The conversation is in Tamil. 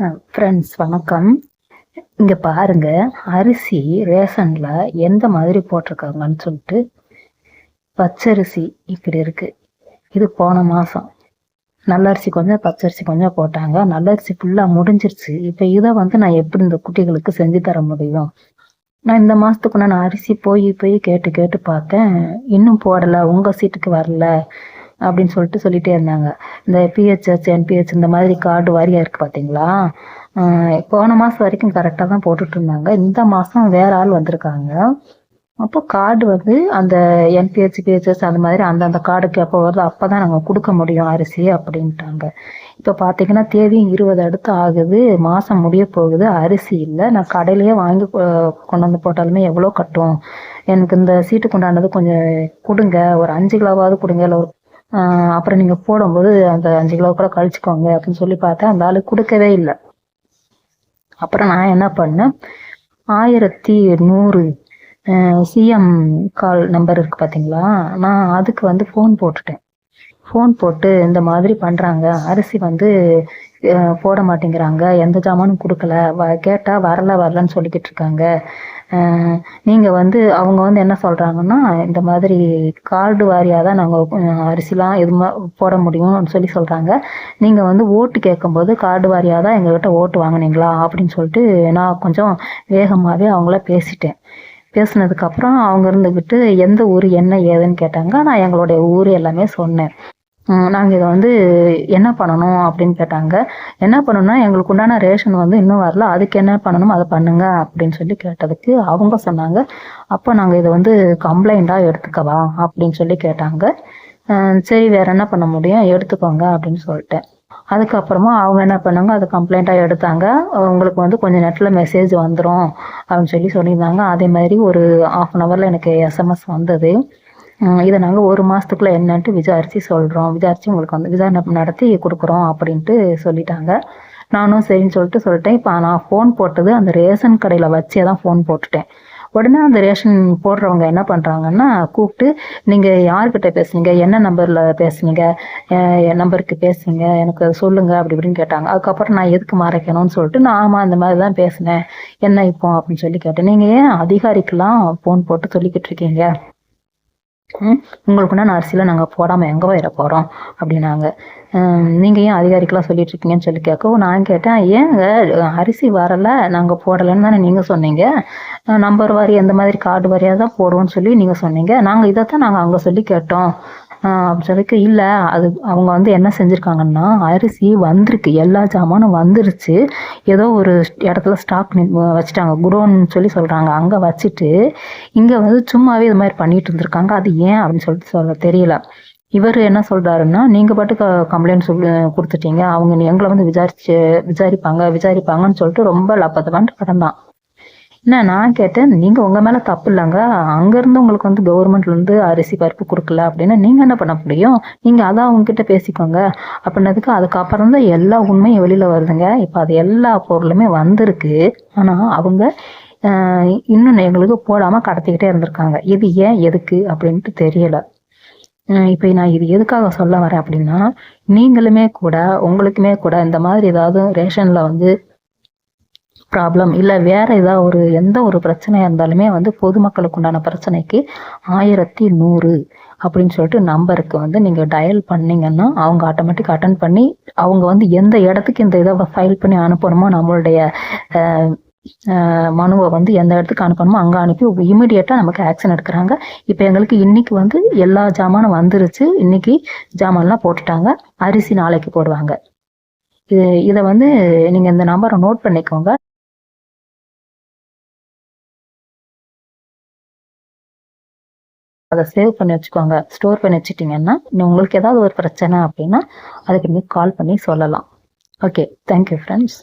ஃப்ரெண்ட்ஸ் வணக்கம். இங்கே பாருங்க அரிசி ரேஷனில் எந்த மாதிரி போட்டிருக்காங்கன்னு சொல்லிட்டு பச்சரிசி இப்படி இருக்குது இது போன மாதம் நல்லரிசி கொஞ்சம் பச்சரிசி கொஞ்சம் போட்டாங்க. நல்லரிசி ஃபுல்லாக முடிஞ்சிருச்சு. இப்போ இதை வந்து நான் எப்படி இந்த குட்டிகளுக்கு செஞ்சு தர முடியும்? நான் இந்த மாதத்துக்கு நான் அரிசி போய் போய் கேட்டு கேட்டு பார்த்தேன். இன்னும் போடலை. உங்கள் சீட்டுக்கு வரல. அப்படின்னு சொல்லிட்டு சொல்லிட்டே இருந்தாங்க. இந்த பிஹெச்எஸ் என்பிஹெச் இந்த மாதிரி கார்டு வாரியாக இருக்குது பார்த்தீங்களா போன மாதம் வரைக்கும் கரெக்டாக தான் போட்டுட்டு இருந்தாங்க. இந்த மாதம் வேற ஆள் வந்திருக்காங்க. அப்போ கார்டு வந்து அந்த என்பிஹெச் பிஹெச்எஸ் அந்த மாதிரி அந்தந்த கார்டுக்கு எப்போ வருதோ அப்போ தான் நாங்கள் கொடுக்க முடியும் அரிசி அப்படின்ட்டாங்க. இப்போ பார்த்தீங்கன்னா தேதியும் இருபது அடுத்து ஆகுது. மாதம் முடிய போகுது. அரிசி இல்லை. நான் கடையிலேயே வாங்கி கொண்டு வந்து போட்டாலுமே எவ்வளோ கட்டும்? எனக்கு இந்த சீட்டுக்கு உண்டானது கொஞ்சம் கொடுங்க. ஒரு அஞ்சு கிலோவாவது கொடுங்க. இல்லை ஒரு அப்புறம் நீங்கள் போடும்போது அந்த அஞ்சு கிலோ கூட கழிச்சுக்கோங்க அப்படின்னு சொல்லி பார்த்தேன் அந்த ஆளு கொடுக்கவே இல்லை. அப்புறம் நான் என்ன பண்ணேன்? ஆயிரத்தி நூறு சிஎம் கால் நம்பர் இருக்குது பார்த்தீங்களா நான் அதுக்கு வந்து ஃபோன் போட்டுட்டேன். ஃபோன் போட்டு இந்த மாதிரி பண்ணுறாங்க அரிசி வந்து போட மாட்டேங்கிறாங்க. எந்த ஜாமானும் கொடுக்கல. வ கேட்டால் வரல வரலன்னு சொல்லிக்கிட்டு இருக்காங்க. நீங்கள் வந்து அவங்க வந்து என்ன சொல்கிறாங்கன்னா இந்த மாதிரி கார்டு வாரியாக தான் நாங்கள் அரிசிலாம் எதுமா போட முடியும்னு சொல்லி சொல்கிறாங்க நீங்கள் வந்து ஓட்டு கேட்கும்போது கார்டு வாரியாக தான் எங்ககிட்ட ஓட்டு வாங்கினீங்களா? அப்படின்னு சொல்லிட்டு நான் கொஞ்சம் வேகமாகவே அவங்கள பேசிட்டேன். பேசினதுக்கப்புறம் அவங்க இருந்துக்கிட்டு எந்த ஊர் என்ன ஏதுன்னு கேட்டாங்க. நான் எங்களுடைய ஊர் எல்லாமே சொன்னேன். நாங்கள் இதை வந்து என்ன பண்ணணும் அப்படின்னு கேட்டாங்க. என்ன பண்ணணும்னா எங்களுக்கு உண்டான ரேஷன் வந்து இன்னும் வரல. அதுக்கு என்ன பண்ணணும் அதை பண்ணுங்க அப்படின்னு சொல்லி கேட்டதுக்கு அவங்க சொன்னாங்க. அப்போ நாங்கள் இதை வந்து கம்ப்ளைண்ட்டாக எடுத்துக்கவா அப்படின்னு சொல்லி கேட்டாங்க. சரி வேற என்ன பண்ண முடியும்? எடுத்துக்கோங்க அப்படின்னு சொல்லிட்டேன். அதுக்கப்புறமா அவங்க என்ன பண்ணாங்க அதை கம்ப்ளைண்ட்டாக எடுத்தாங்க. உங்களுக்கு வந்து கொஞ்சம் நேரத்தில் மெசேஜ் வந்துடும் அப்படின்னு சொல்லி சொல்லியிருந்தாங்க. அதே மாதிரி ஒரு ஆஃப் அன் ஹவரில் எனக்கு எஸ்எம்எஸ் வந்தது. இதை நாங்கள் ஒரு மாதத்துக்குள்ளே என்னன்ட்டு விசாரித்து சொல்கிறோம் விசாரித்து உங்களுக்கு வந்து விசாரணை நடத்தி கொடுக்குறோம் அப்படின்ட்டு சொல்லிட்டாங்க. நானும் சரின்னு சொல்லிட்டு சொல்லிட்டேன். இப்போ நான் ஃபோன் போட்டது அந்த ரேஷன் கடையில் வச்சே தான் ஃபோன் போட்டுட்டேன். உடனே அந்த ரேஷன் போடுறவங்க என்ன பண்ணுறாங்கன்னா கூப்பிட்டு நீங்கள் யார்கிட்ட பேசுனீங்க? என்ன நம்பரில் பேசுனீங்க? என் நம்பருக்கு பேசுனீங்க எனக்கு சொல்லுங்கள் அப்படி இப்படின்னு கேட்டாங்க. அதுக்கப்புறம் நான் எதுக்கு மறைக்கணும்னு சொல்லிட்டு நான் ஆமாம் அந்த மாதிரி தான் பேசினேன். என்ன இப்போ? அப்படின்னு சொல்லி கேட்டேன். நீங்கள் ஏன் அதிகாரிக்கெல்லாம் ஃபோன் போட்டு சொல்லிக்கிட்டு இருக்கீங்க? உங்களுக்குன்னா நான் அரிசியில் நாங்கள் போடாமல் எங்கே போயிட போகிறோம் அப்படின்னாங்க. நீங்கள் ஏன் அதிகாரிக்கெலாம் சொல்லிட்டு இருக்கீங்கன்னு சொல்லி கேட்கவும் நான் கேட்டேன் ஏங்க அரிசி வரலை நாங்கள் போடலைன்னு தானே நீங்கள் சொன்னீங்க. நம்பர் வாரி எந்த மாதிரி கார்டு வாரியாக தான் போடுவோம்னு சொல்லி நீங்கள் சொன்னீங்க. நாங்கள் இதைத்தான் நாங்கள் அங்கே சொல்லி கேட்டோம். அப்படி சொல்லிக்க இல்லை. அது அவங்க வந்து என்ன செஞ்சுருக்காங்கன்னா அரிசி வந்திருக்கு. எல்லா ஜாமானும் வந்துருச்சு. ஏதோ ஒரு இடத்துல ஸ்டாக் வச்சுட்டாங்க. குடோன்னு சொல்லி சொல்கிறாங்க அங்கே வச்சுட்டு இங்கே வந்து சும்மாவே இது மாதிரி பண்ணிட்டு இருந்திருக்காங்க. அது ஏன் அப்படின்னு சொல்லிட்டு சொல்ல தெரியல. இவர் என்ன சொல்கிறாருன்னா நீங்கள் பாட்டுக்கு கம்ப்ளைண்ட் சொல்லி கொடுத்துட்டீங்க. அவங்க எங்களை வந்து விசாரிச்சு விசாரிப்பாங்க விசாரிப்பாங்கன்னு சொல்லிட்டு ரொம்ப லப்பத்தப்பான்ட்டு கடந்தான் என்ன நான் கேட்டேன் நீங்கள் உங்கள் மேலே தப்பு இல்லைங்க. அங்கேருந்து உங்களுக்கு வந்து கவர்மெண்ட்லேருந்து அரிசி பருப்பு கொடுக்கல அப்படின்னா நீங்கள் என்ன பண்ண முடியும்? நீங்கள் அதான் அவங்கக்கிட்ட பேசிக்கோங்க. அப்படின்னதுக்கு அதுக்கப்புறம் தான் எல்லா உண்மையும் வெளியில் வருதுங்க. இப்போ அது எல்லா பொருளுமே வந்திருக்கு. ஆனால் அவங்க இன்னும் எங்களுக்கு போடாமல் கடத்திக்கிட்டே இருந்திருக்காங்க. இது ஏன் எதுக்கு அப்படின்ட்டு தெரியலை. இப்போ நான் இது எதுக்காக சொல்ல வரேன் அப்படின்னா நீங்களுமே கூட உங்களுக்குமே கூட இந்த மாதிரி ஏதாவது ரேஷனில் வந்து ப்ராப்ளம் இல்லை வேறு ஏதாவது ஒரு எந்த ஒரு பிரச்சனையாக இருந்தாலுமே வந்து பொதுமக்களுக்கு உண்டான பிரச்சனைக்கு ஆயிரத்தி நூறு அப்படின்னு சொல்லிட்டு நம்பருக்கு வந்து நீங்கள் டயல் பண்ணிங்கன்னா அவங்க ஆட்டோமேட்டிக் அட்டன் பண்ணி அவங்க வந்து எந்த இடத்துக்கு இந்த இதை ஃபைல் பண்ணி அனுப்பணுமோ நம்மளுடைய மனுவை வந்து எந்த இடத்துக்கு அனுப்பணுமோ அங்கே அனுப்பி இமீடியட்டாக நமக்கு ஆக்ஷன் எடுக்கிறாங்க. இப்போ எங்களுக்கு இன்னைக்கு வந்து எல்லா ஜாமானும் வந்துருச்சு. இன்னைக்கு ஜாமான்லாம் போட்டுட்டாங்க. அரிசி நாளைக்கு போடுவாங்க. இது இதை வந்து நீங்கள் இந்த நம்பரை நோட் பண்ணிக்கோங்க. அதை சேவ் பண்ணி வச்சுக்கோங்க. ஸ்டோர் பண்ணி வச்சுட்டிங்கன்னா உங்களுக்கு ஏதாவது ஒரு பிரச்சனை அப்படின்னா அதுக்கு நீங்கள் கால் பண்ணி சொல்லலாம். Okay thank you friends